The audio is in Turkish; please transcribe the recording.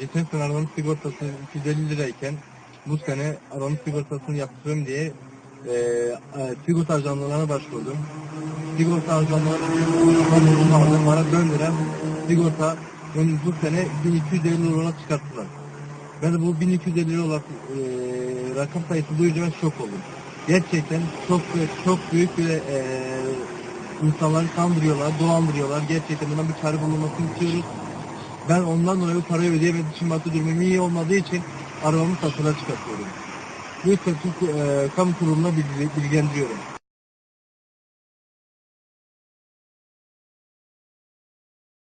geçen sene arabanın sigortası 250 lirayken bu sene arabanın sigortasını yaptırayım diye e, e, sigorta ajanlarına başvurdum. Sigorta ajanlarına aldım bana döndüren sigorta bunu bu sene 1250 lira çıkarttılar. Ben de bu 1250 lira olarak e, rakam sayısı duyunca ben şok oldum. Gerçekten çok çok büyük bir e, insanları kandırıyorlar, dolandırıyorlar. Gerçekten bundan bir çare bulunmasını istiyoruz. Ben ondan dolayı parayı ödeyemediğim için maddi durumum iyi olmadığı için arabamı satışa çıkartıyorum. Bu Türk e, kamu kurumuna bilgi, bilgilendiriyorum.